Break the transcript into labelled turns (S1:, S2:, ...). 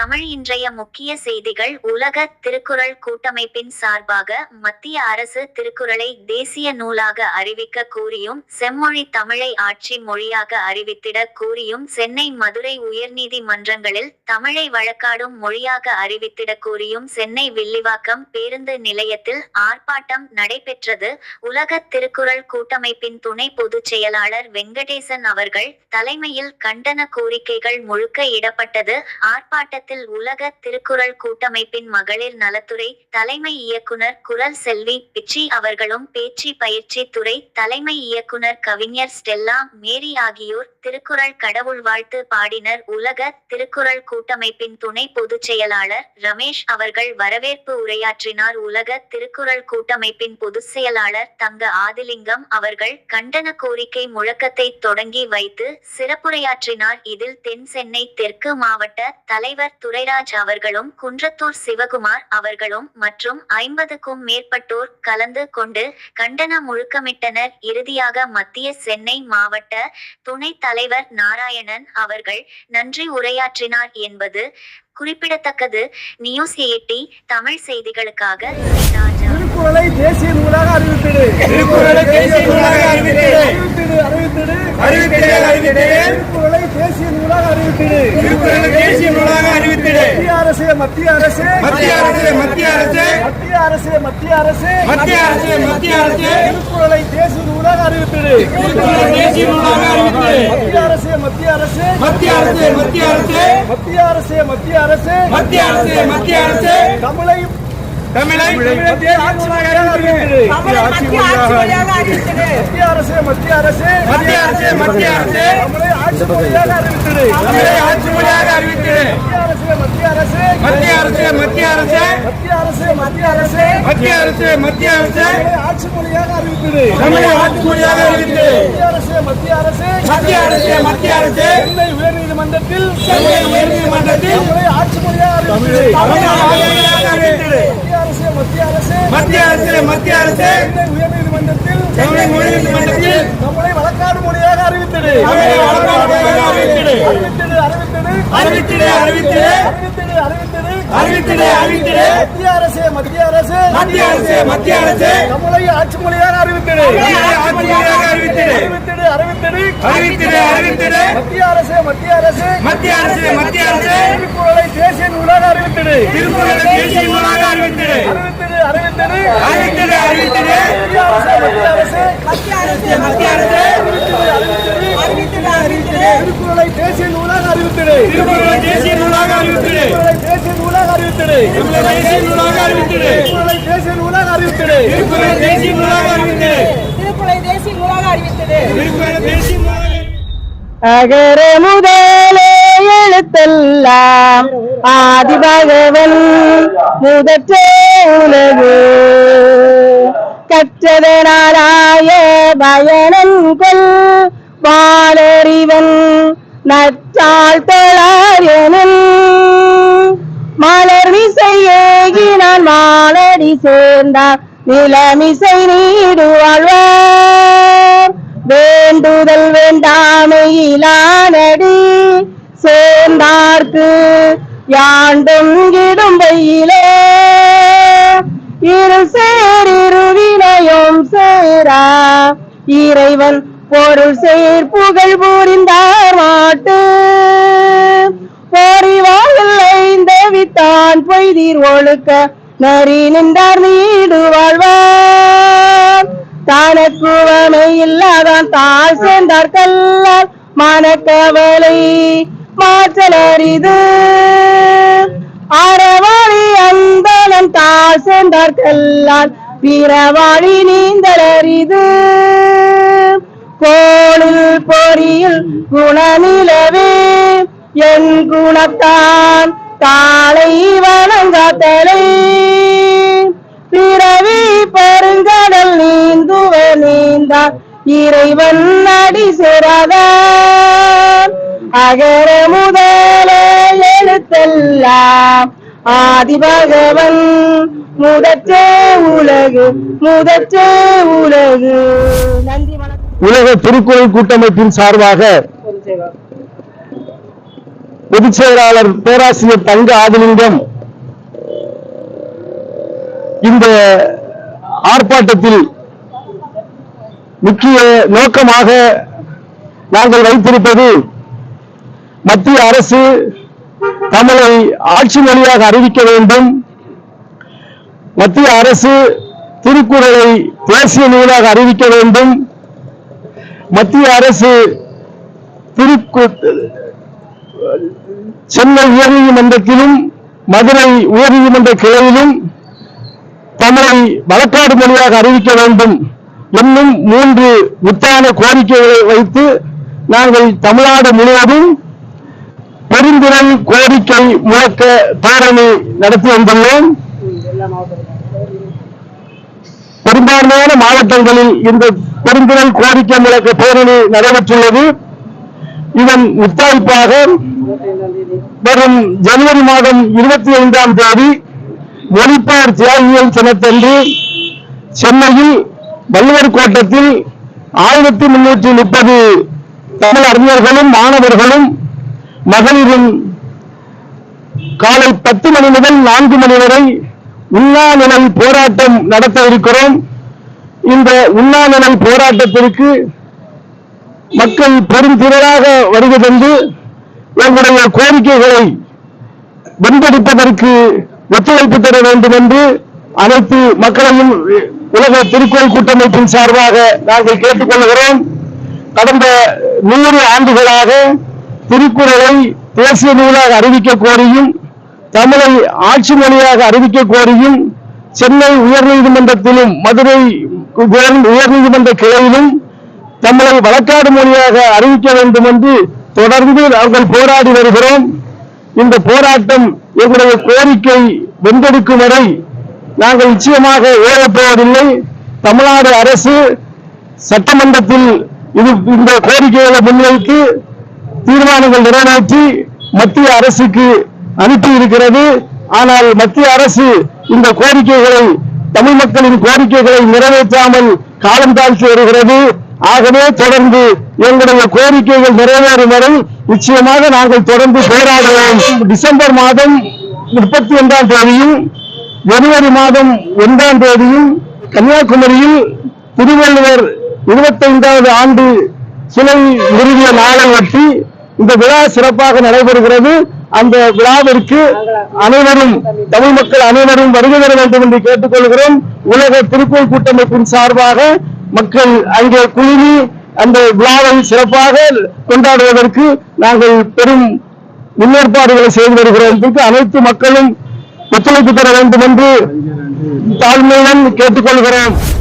S1: தமிழ் இன்றைய முக்கிய செய்திகள் உலக திருக்குறள் கூட்டமைப்பின் சார்பாக மத்திய அரசு திருக்குறளை தேசிய நூலாக அறிவிக்க கூறியும் செம்மொழி தமிழை ஆட்சி மொழியாக அறிவித்திட கூறியும் சென்னை மதுரை உயர்நீதிமன்றங்களில் தமிழை வழக்காடும் மொழியாக அறிவித்திட கூறியும் சென்னை வில்லிவாக்கம் பேருந்து நிலையத்தில் ஆர்ப்பாட்டம் நடைபெற்றது உலக திருக்குறள் கூட்டமைப்பின் துணை பொதுச் செயலாளர் வெங்கடேசன் அவர்கள் தலைமையில் கண்டன கோரிக்கைகள் முழுக்க இடப்பட்டது ஆர்ப்பாட்டத்தில் நேரத்தில் உலக திருக்குறள் கூட்டமைப்பின் மகளிர் நலத்துறை தலைமை இயக்குனர் குரல் செல்வி பிச்சி அவர்களும் பேச்சு பயிற்சி துறை தலைமை இயக்குனர் கவிஞர் ஸ்டெல்லா மேரி ஆகியோர் திருக்குறள் கடவுள் வாழ்த்து பாடினர் உலக திருக்குறள் கூட்டமைப்பின் துணை பொதுச் செயலாளர் ரமேஷ் அவர்கள் வரவேற்பு உரையாற்றினார் உலக திருக்குறள் கூட்டமைப்பின் பொதுச் செயலாளர் தங்க ஆதிலிங்கம் அவர்கள் கண்டன கோரிக்கை முழக்கத்தை தொடங்கி வைத்து சிறப்புரையாற்றினார் இதில் தென் சென்னை தெற்கு மாவட்ட தலைவர் துரைராஜ் அவர்களும் குன்றத்தூர் சிவகுமார் அவர்களும் மற்றும் ஐம்பதுக்கும் மேற்பட்டோர் கலந்து கொண்டு கண்டன முழுக்கமிட்டனர் இறுதியாக மத்திய சென்னை மாவட்ட துணைத் தலைவர் நாராயணன் அவர்கள் நன்றி உரையாற்றினார் என்பது குறிப்பிடத்தக்கது நியூஸ் எயிட்டி தமிழ் செய்திகளுக்காக தேசிய நூலாக அறிவித்தது தேசிய நூலாக அறிவித்தது
S2: தேசிய நூலாக அரசு மத்திய அரசு மத்திய அரசு மத்திய அரசு மத்திய அரசு மத்திய அரசு மத்திய அரசு மத்திய அரசு திருக்குறளை தேசிய நூலாக அறிவித்தது தேசிய நூலாக அறிவித்தது மத்திய அரசு மத்திய அரசு மத்திய அரசு மத்திய அரசு மத்திய அரசு மத்திய அரசு மத்திய அரசு மத்திய அரசு தமிழை தமிழை மத்திய அரசு மத்திய அரசு மத்திய அரசு மத்திய அரசு தமிழை ஆட்சி மொழியாக அறிவித்தது மத்திய அரசு மத்திய அரசு மத்திய
S1: அரசு மத்திய அரசு மத்திய அரசு
S2: ஆட்சி மொழியாக அறிவித்தது தமிழக ஆட்சி மொழியாக அறிவித்தது மத்திய அரசு மத்திய அரசு மத்திய அரசு சென்னை உயர்நீதிமன்றத்தில் சென்னை
S3: உயர்நீதிமன்றத்தில் ஆட்சி மொழியாக அறிவித்தது
S2: மத்திய அரசு மத்திய அரசு மத்திய அரசு
S3: மத்திய அரசு நம்மளை வழக்காடு மொழியாக அறிவித்தது அறிவித்தது
S2: அறிவித்தது அறிவித்தது அறிவித்தது அறிவித்தது அறிவித்தது மத்திய அரசு மத்திய அரசு மத்திய அரசு மத்திய அரசு நம்மளை ஆட்சி மொழியாக அறிவித்தது அறிவித்தது அறிவித்தது அறிவித்தது அறிவித்தது மத்திய அரசு மத்திய அரசு மத்திய அரசு மத்திய அரசு திருக்குறளை தேசிய நூலை அறிவித்தது அறிவித்தது தேசிய நூலாக
S3: அறிவித்தது தேசிய நூலாக அறிவித்தது
S2: தேசிய
S1: தேசிய நூலாக அறிவித்தது
S2: திருக்குறளை தேசிய
S3: நூலாக அறிவித்தது தேசிய நூலாக அறிவித்தது தேசிய நூலாக அறிவித்தது அகர முதலே எழுத்தெல்லாம் ஆதிபகவன் முதற்றே உலகு கற்றத நாராய பயனன் கொல் வாழறிவன் நற்றால் தளாயனன் மலர் விசையேகி நான் மாலடி சேர்ந்தார் நிலமிசை நீடுவாழ்வார் வேண்டுதல் வேண்டாமையிலானடி சோர்ந்தார்க்கு யாண்டும் இடும் வெயிலே இரு சேரிரு வினையும் சேரா இறைவன் பொருள் சேர் புகழ் புரிந்தார் மாட்டு போரிவாயில் பொய்தீர் ஒழுக்க நரி நின்றார் நீடு வாழ்வார் தனக்குவனை இல்லாதான் தாழ் சேர்ந்தார் கல்லால் மனக்கவலை மாற்றலரிது அறவாளி அந்தனம் தாசென்றார்கெல்லான் பிறவாளி நீந்தலரிது கோளில் பொறியில் குணநிலவே என் குணத்தான் தாளை வணங்காத்தலை இறைவன் அடி சிறத அகர முதல எழுத்தெல்லாம் ஆதி பகவன் முதற்றே உலகு முதற்றே உலகு நன்றி
S4: உலக திருக்குறள் கூட்டமைப்பின் சார்பாக பொதுச் செயலாளர் பேராசிரியர் தங்க ஆதிலிங்கம் இந்த ஆர்ப்பாட்டத்தில் முக்கிய நோக்கமாக நாங்கள் வைத்திருப்பது மத்திய அரசு தமிழை ஆட்சி மொழியாக அறிவிக்க வேண்டும் மத்திய அரசு திருக்குறளை தேசிய நூலாக அறிவிக்க வேண்டும் மத்திய அரசு திருக்கு சென்னை உயர்நீதிமன்றத்திலும் மதுரை உயர்நீதிமன்ற கிளையிலும் தமிழை வழக்காடு மொழியாக அறிவிக்க வேண்டும் என்னும் மூன்று முத்தான கோரிக்கைகளை வைத்து நாங்கள் தமிழ்நாடு முழுவதும் பெருந்திறன் கோரிக்கை முழக்க பேரணி நடத்தி வந்துள்ளோம் பெரும்பான்மையான மாவட்டங்களில் இந்த பெருந்திறன் கோரிக்கை முழக்க பேரணி நடைபெற்றுள்ளது இதன் முத்தாய்ப்பாக வரும் ஜனவரி மாதம் இருபத்தி ஐந்தாம் தேதி ஒளிப்பார் தியாகிகள் தினத்தன்று சென்னையில் வள்ளுவர் கோட்டத்தில் ஆயிரத்தி முன்னூற்றி முப்பது தமிழ் அறிஞர்களும் மாணவர்களும் மகளிரும் காலை பத்து மணி முதல் நான்கு மணி வரை உண்ணாநிலை போராட்டம் நடத்த இருக்கிறோம் இந்த உண்ணாநிலை போராட்டத்திற்கு மக்கள் பெருந்திரளாக வருவதென்று தந்து எங்களுடைய கோரிக்கைகளை வென்படுப்பதற்கு ஒத்துழைப்பு தர வேண்டும் என்று அனைத்து மக்களையும் உலக திருக்கோள் கூட்டமைப்பின் சார்பாக நாங்கள் கேட்டுக்கொள்கிறோம் கடந்த நூறு ஆண்டுகளாக திருக்குறளை தேசிய நூலாக அறிவிக்க கோரியும் தமிழை ஆட்சி மொழியாக அறிவிக்க கோரியும் சென்னை உயர்நீதிமன்றத்திலும் மதுரை உயர்நீதிமன்ற கிளையிலும் தமிழை வழக்காடு மொழியாக அறிவிக்க வேண்டும் என்று தொடர்ந்து நாங்கள் போராடி வருகிறோம் இந்த போராட்டம் எங்களுடைய கோரிக்கை வென்றெடுக்கும் வரை நாங்கள் நிச்சயமாக ஏறப்போவதில்லை தமிழ்நாடு அரசு சட்டமன்றத்தில் இது இந்த கோரிக்கைகளை முன்வைத்து தீர்மானங்கள் நிறைவேற்றி மத்திய அரசுக்கு அனுப்பி இருக்கிறது ஆனால் மத்திய அரசு இந்த கோரிக்கைகளை தமிழ் மக்களின் கோரிக்கைகளை நிறைவேற்றாமல் காலம் தாழ்த்தி வருகிறது ஆகவே தொடர்ந்து எங்களுடைய கோரிக்கைகள் நிறைவேறும் வரை நிச்சயமாக நாங்கள் தொடர்ந்து போராடுவோம் டிசம்பர் மாதம் முப்பத்தி ஒன்றாம் தேதியில் ஜனவரி மாதம் ஒன்றாம் தேதியில் கன்னியாகுமரியில் திருவள்ளுவர் இருபத்தைந்தாவது ஆண்டு சிலை நிறுவிய நாளை ஒட்டி இந்த விழா சிறப்பாக நடைபெறுகிறது அந்த விழாவிற்கு அனைவரும் தமிழ் மக்கள் அனைவரும் வருகை தர வேண்டும் என்று கேட்டுக்கொள்கிறோம் உலக திருக்கோள் கூட்டமைப்பின் சார்பாக மக்கள் அங்கே குழுமி அந்த விழாவை சிறப்பாக கொண்டாடுவதற்கு நாங்கள் பெரும் முன்னேற்பாடுகளை செய்து வருகிறோம் அனைத்து மக்களும் ஒத்துழைப்பு தர வேண்டும் என்று தாழ்மையுடன் கேட்டுக்கொள்கிறோம்